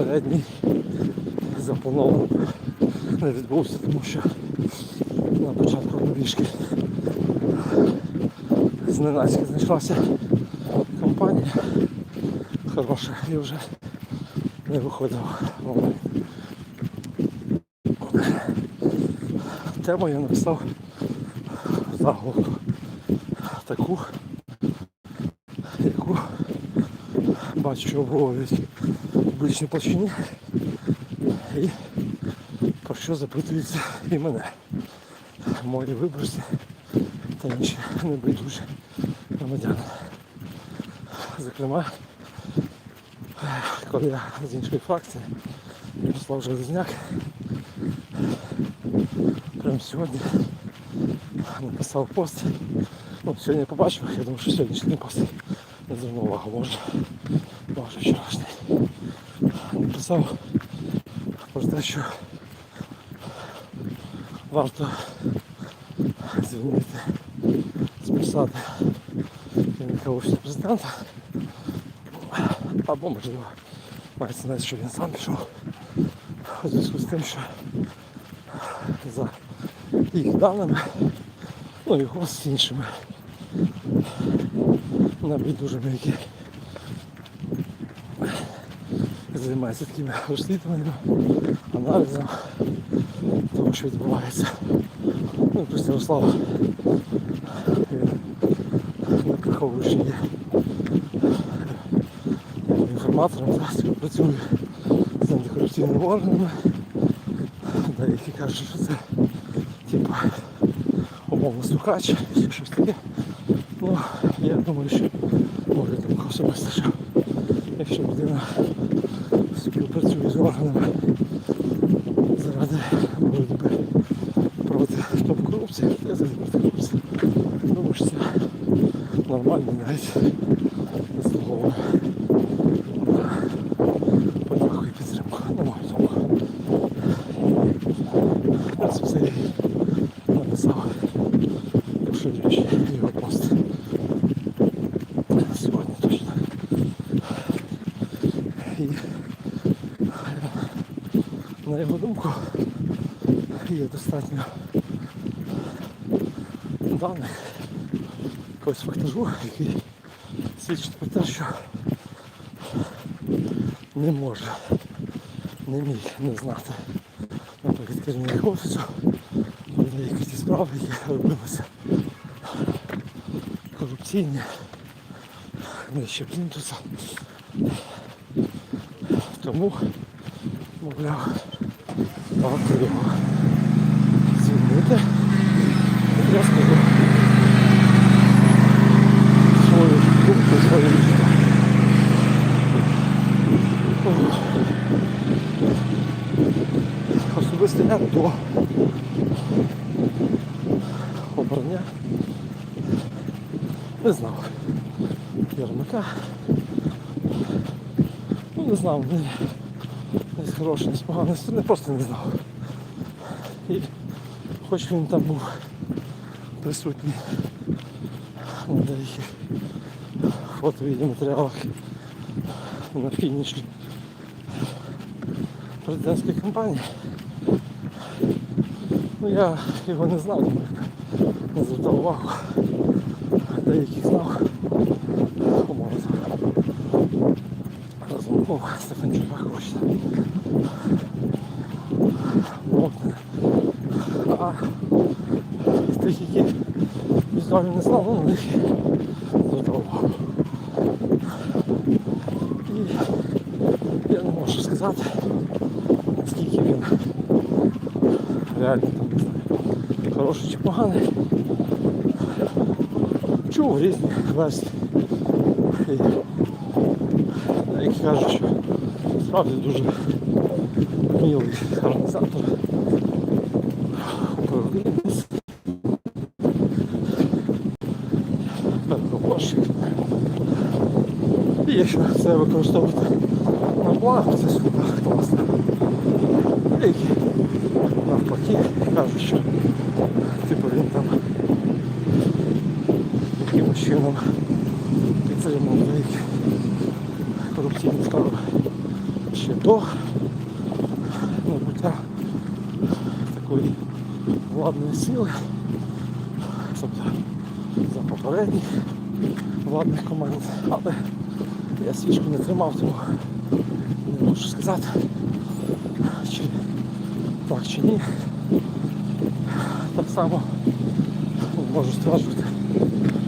попередній запланований не відбувся, тому що на початку пробіжки зненацька знайшлася компанія хороша і вже не виходив онлайн. Тему я написав заголовку таку, яку бачу, що обговорюють публічній площині і про що запитуються і мене. Мої виборці та інші небайдужі громадяни. Зокрема, коли я з іншої фракції, Ярослав Железняк, прямо сьогодні написав пост. Ну, сьогодні я побачив, я думаю, що сьогоднішній пост не звернув увагу, може, може вчорашній. Написав про те, що варто звільнити з посади керівника президента. Або, можливо, мається на увазі, що він сам пішов. У зв'язку з тим, що за їх даними, ну його з іншими набайдужими, які займаються такими розслідуваннями, аналізом того, що відбувається. Ну, і просто Ярослав не приховує, що є інформатором, та співпрацює з антикорупційними органами. Деякі кажуть, що це типу умовно слухач чи щось таке. Ну, я думаю, що може думка особисто, що якщо людина співпрацює з органами. Заради боротьби проти топ корупції, я за корупції. Тому що це нормально навіть заслуговує на подяку і підтримку, на мою думку. Ось Сергій написав поширюючи його пост. Сьогодні точно. І на його думку є достатньо даних якогось фактажу, який свідчить про те, що не може, не міг не знати, наприклад, керівник офісу, деякі ті справи, які робилися корупційні, нижче плінтуса. Тому, мовляв, варто його звільнити. Я скажу свою думку, свою життя. Особисто я до обрання не знав Ярмака. Ну, не знав, ні з хорошої, ні з поганої сторони, просто не знав. Хоч він там був присутній на деяких фото-відеоматеріалах на фініші президентської кампанії. Ну я його не знав, не звертав увагу. Деяких знав. Умовно. Розмов Стефанчука. візуально не знав, ну на них звертав увагу. І я не можу сказати, наскільки він реально там не знаю, хороший чи поганий. Чув різні версії. І Деякі кажуть, що справді дуже вмілий організатор. Якщо це використовувати на благо, це супер класно. Деякі навпаки кажуть, що типу він там якимось чином підтримав деякі корупційні справи ще до набуття такої владної сили, тобто за попередніх владних команд. Але я свічку не тримав, тому не можу сказати, чи так чи ні. Так само можу стверджувати,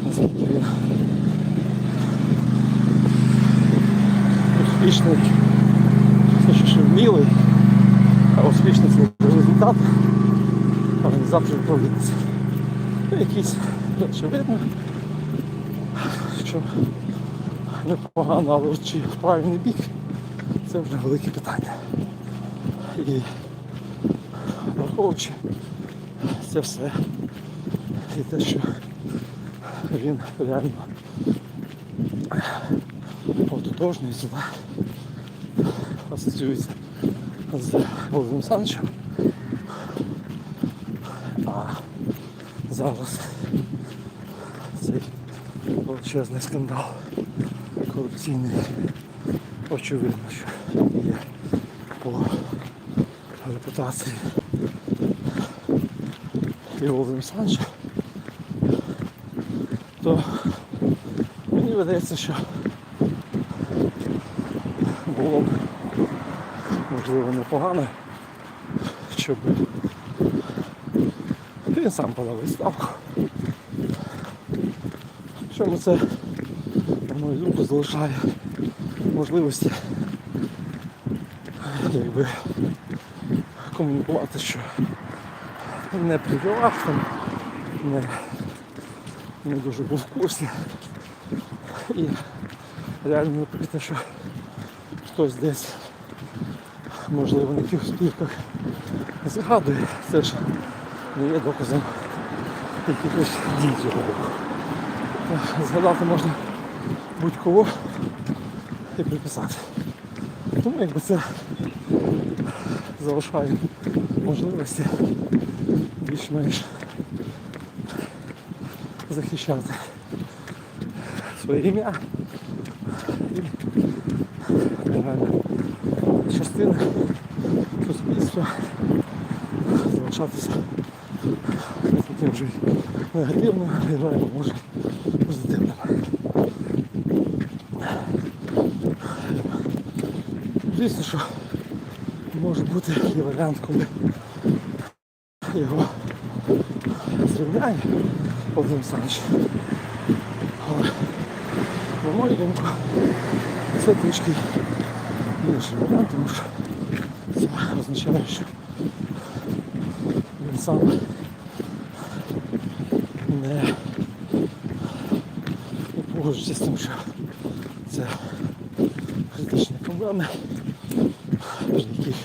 наскільки він успішний, точніше вмілий, а успішний це результат організатор провідниці. Ну, якісь очевидно, що непогано, але чи в правильний бік, це вже велике питання. І враховуючи це все і те, що він реально ототожнюється, да, асоціюється з Володимиром Санчем. А зараз цей величезний скандал корупційний очевидно, що є по репутації і Володимира то мені видається, що було б можливо непогано, щоб він сам подав відставку. Чому це, мою думку, залишає можливості якби комунікувати, що не там, не, не дуже був в курсі. І реально наприклад, що хтось десь, можливо, на тих спілках згадує, це ж не є доказом якихось дій боку. Згадати можна будь-кого і приписати. Тому якби це залишає можливості більш-менш захищати своє ім'я і реально частина суспільства залишатися не таким вже негативним, і реально може Звісно, що може бути і варіант, коли його зрівняє Володимир Саныч. Але, на мою думку, це трішки інший варіант, тому що це означає, що він сам не, погоджується з тим, що це критичні проблеми, з яких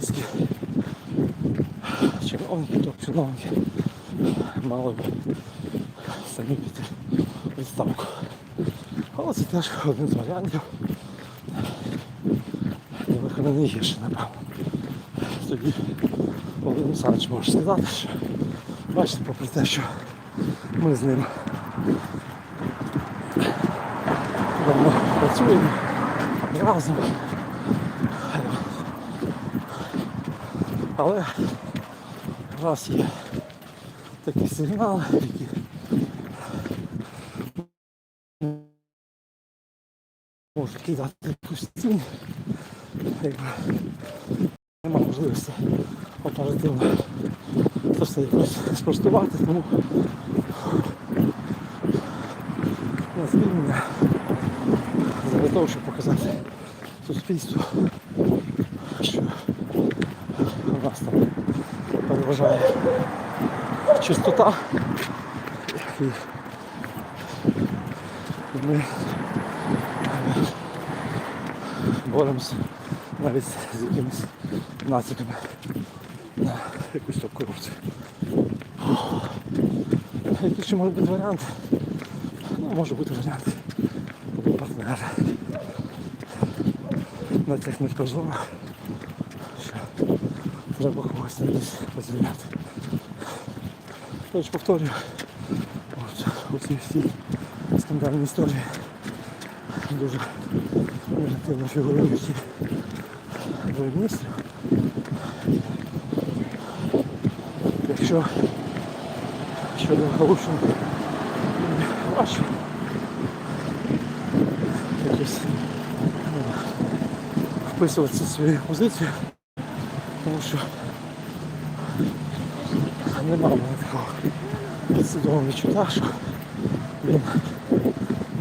європейські чиновники, топ-чиновники мали б самі піти відставку. Але це теж один з варіантів. І виходу не гірше, напевно. Тоді Володимир Саныч може сказати, що бачите, попри те, що ми з ним давно працюємо разом. Але раз є такі сигнали, які можуть кидати якусь цінь, якби нема можливості оперативно це все якось спростувати, тому на звільнення щоб показати суспільству, що у нас там переважає чистота. І ми боремося навіть з якимись нациками на якусь топ корупцію. Які ще можуть бути варіанти? Ну, може бути варіант. Коли партнер. На цих міжкозорах, що треба когось десь розділяти. Тож повторюю, цій всій скандальній історії дуже негативно фігуруючи до міністрів. Якщо щодо Галущенка важче якось ну, вписуватися в свою позицію, що? Нема мене такого. Підсвідомого відчуття, що? Він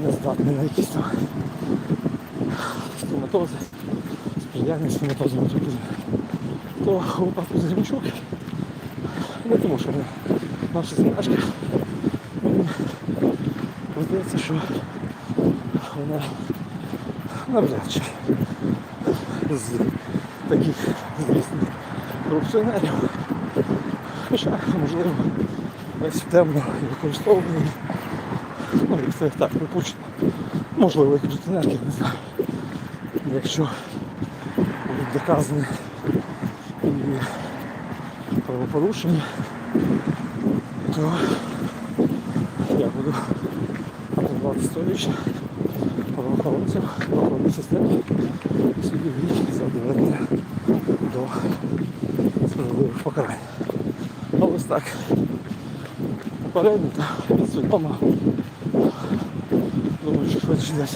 не здатний на якісь там стоматози, сприяння стоматозом і так. То у випадку Зеленчук, не тому що наші значки, мені здається, що вона навряд чи з таких звісних корупціонерів. Хоча, можливо, весь темно і використовуваний. Ну, і це так випущено. Можливо, як корупціонерки, не знаю. Якщо будуть доказані і правопорушення, то я буду називати сторічно правоохоронців, правоохоронної системи судів за доведення до справедливих покарань. А ось так. Попередньо підсвідомо. Думаю, що швидше десь.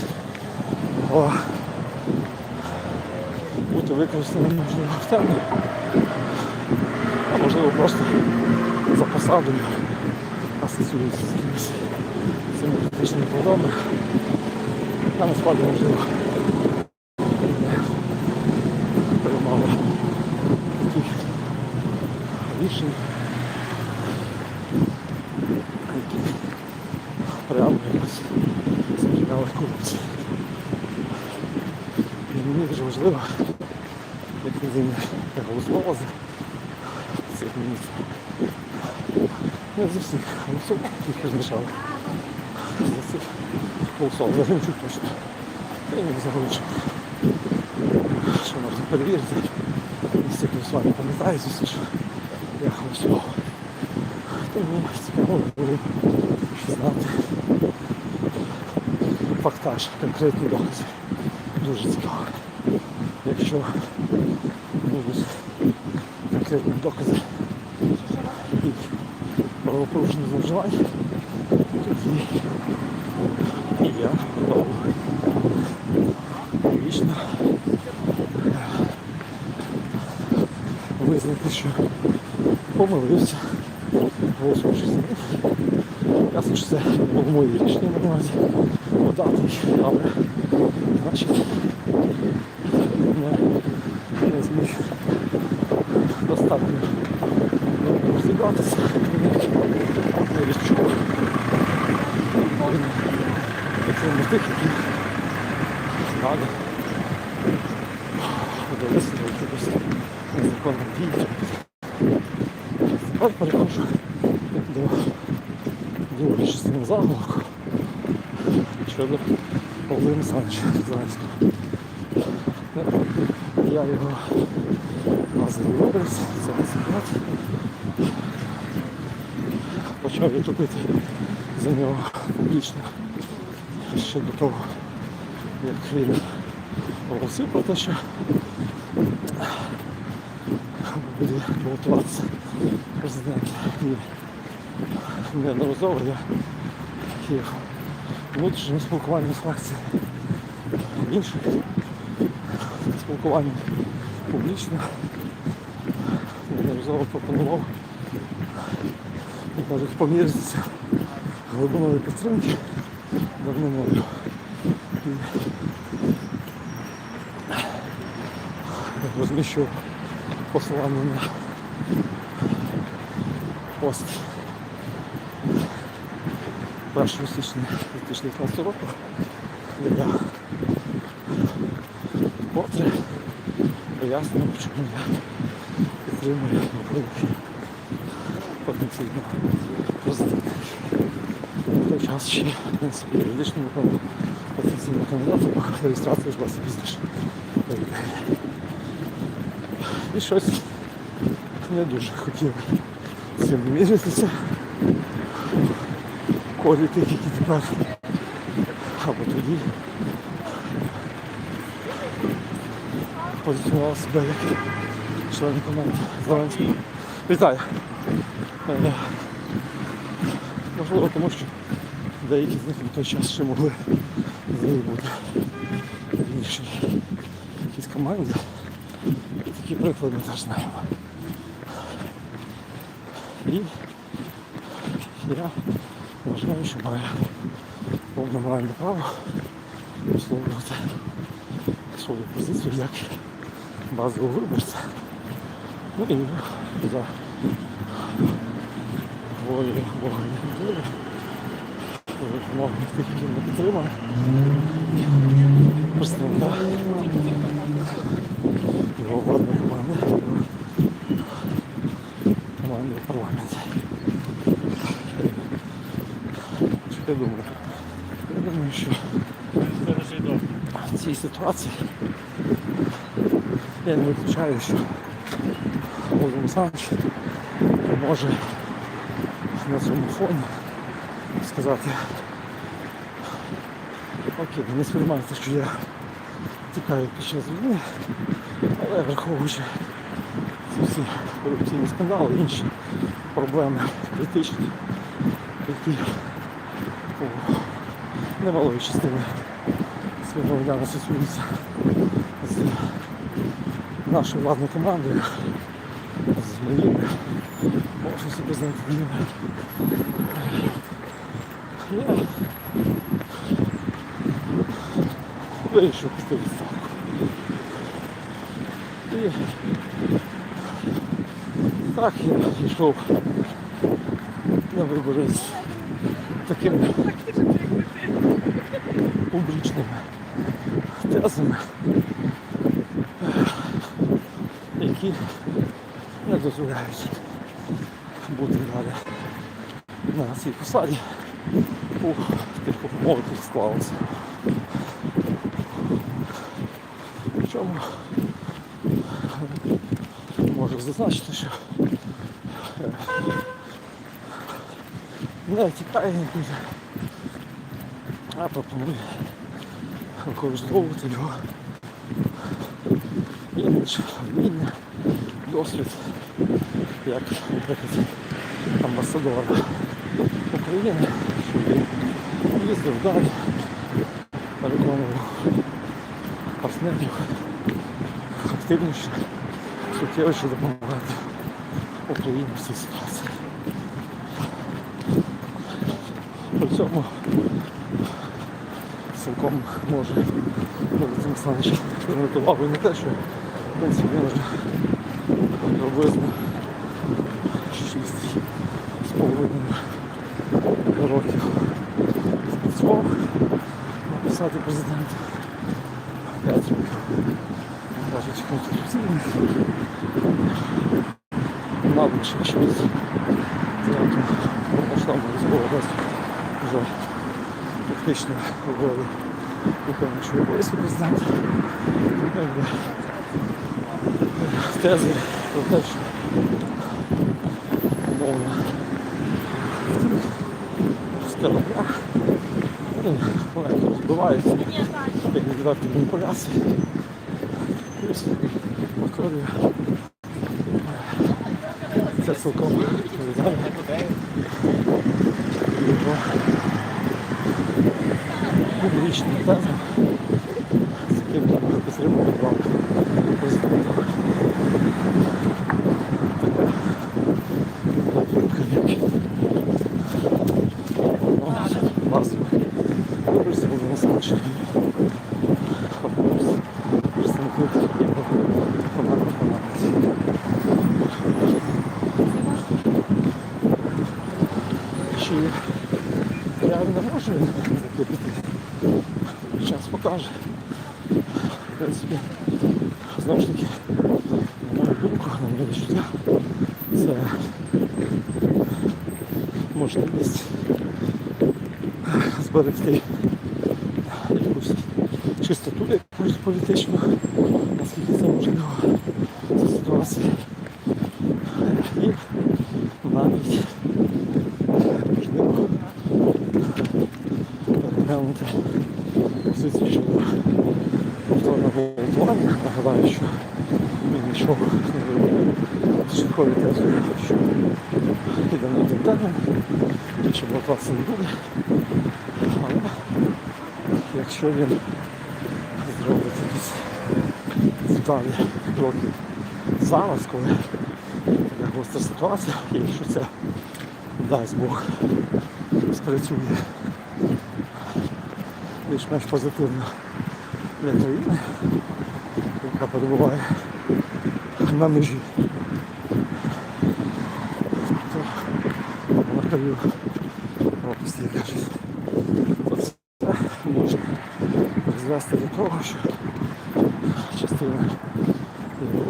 О, бути використаним можливо темі, а можливо просто за посадою асоціюється з якимись цими політичними плодами. А насправді можливо не приймало таких рішень, які реально якось сприяли корупції. І мені дуже важливо, як людина голосувала за цих міністрів. Не за всіх голосував, їх розмішали. За цих голосував. За Гринчук точно. Та й не за. Що можна перевірити. Всі голосування пам'ятаю, звісно, що я голосував. Тому цікаво було знати фактаж, конкретні докази. Дуже цікаво. Якщо будуть конкретні докази і правопорушення зловживань, тоді і я готовий лічно визнати, що помилився, голосувавши за них. Ясно, що це було моє рішення на подати але значить не, не зміг достатньо ну, розібратися, не відчув. Це тих, які треба подалися до якихось незаконних дій. Тепер переходжу до другої частини заголовку щодо Володимира Санча Зеленського. Я його образ, це не. Почав я за нього публічно ще до того, як він оголосив про те, що буде балотуватися президент. І неодноразово я і внутрішнім спілкуванням з фракцією інших спілкуванням публічно неодноразово пропонував. І навіть поміритися глибиною підтримки давно мною. І розміщував посилання на пост. 1 січня 2019 року, пояснював, чому я підтримую потенційно президента. В той час ще не потенційному кандидату, бо реєстрація ж власне пізніше. І щось не дуже хотів цим міритися. Колі тих, які тепер або тоді позиціонував себе як член команди Зеленського. Вітаю! Е, Можливо, тому що деякі з них на той час ще могли бути в іншій якійсь команді. Такі приклади теж знаємо. І я вважаю, що маю повне моральне право висловлювати свою позицію як базового виборця. Ну і за волю Бога і волі. Вимоги тих, які не підтримали. Представника його владної команди. Команди в. Що я думаю? Я думаю, що в цій ситуації я не виключаю, що Володимир Олександрович може на цьому фоні сказати. Окей, не сприймайте, що я тікаю під час війни, але враховуючи ці всі корупційні скандали, інші проблеми критичні, які у немалої частини своїх громадян асоціюються з нашою владною командою, з моїми офісу президента України. Я вирішив піти відставку. І так я йшов на вибори з такими публічними тезами, які не дозволяють бути далі. На цій посаді. У тих умовах, які склалося. Причому можу зазначити, що е, не тікає нікуди, а пропонує використовувати його. Імідж, вміння, досвід, як, наприклад, амбасадора України, щоб він їздив далі, переконував партнерів активніше, суттєвіше допомагати Україні в цій ситуації. При цьому цілком може Володимир Олександрович увагу і на те, що в принципі він вже приблизно 6 з половиною років працював на посаді президента. 5 років кажуть конституційних. Мабуть, що через повноштабну військову агресію вже фактично ввели виконуючий обов'язки президента. Якби Тези про те, що умовно в скарбах ну, легко розбиваються, як відверті маніпуляції. Плюс повторюю, це цілком відповідально. Його публічним тезам, з яким там підтримував вам президент. Така думка, як базових виборців було насамчені. Представників його команди команди. Чи я не можу закріпити? Час покаже. В принципі, знову ж таки, на мою думку, на моє відчуття, це можливість зберегти якусь чистоту якусь політичну, наскільки це можливо ця ситуація. І навіть можливо переглянути позицію щодо повторного плані. Нагадаю, що він нічого не робив. Швидкові теж, що йде на термін, більше блокуватися не буде. Якщо він зробить якісь далі кроки зараз, коли така гостра ситуація, і якщо це дасть Бог спрацює більш-менш позитивно для країни, яка перебуває на межі, то на краю пропасті, як кажуть, то це може призвести до того, що частина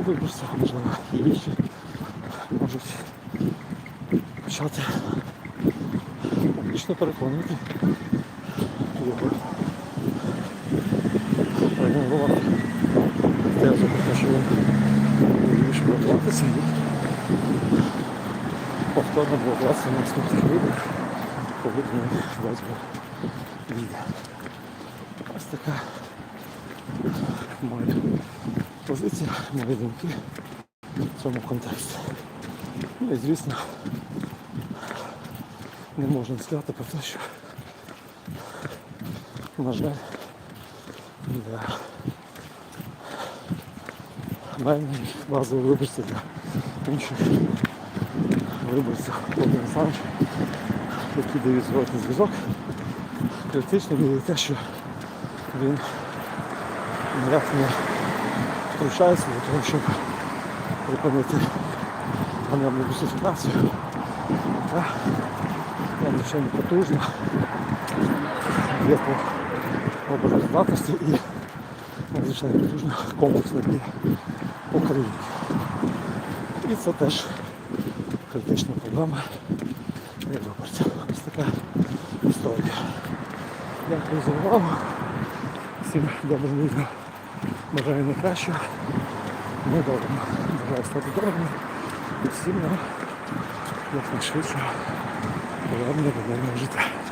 виборців, можливо, і інші можуть почати публічно переконувати його. І повторно блокуватися на наступних виборах, коли він Бог війде. Така моя позиція, мої думки в цьому контексті. Ну і звісно, не можна сказати про те, що, на жаль, для мене базовий виборців для інших виборців Володимира Олександровича, які дають зворотний зв'язок. Критично є те, що він ніяк не втручається для того, щоб припинити ганебну русифікацію, яка надзвичайно потужна є по обороноздатності і надзвичайно потужна комплексна дія України. І це теж критична проблема для виборців. Ось така історія. Дякую за увагу. Всім доброго видно. Бажаю найкращого. добре. Бажаю стати добрими. І всім на якнайшвидше повернення до життя.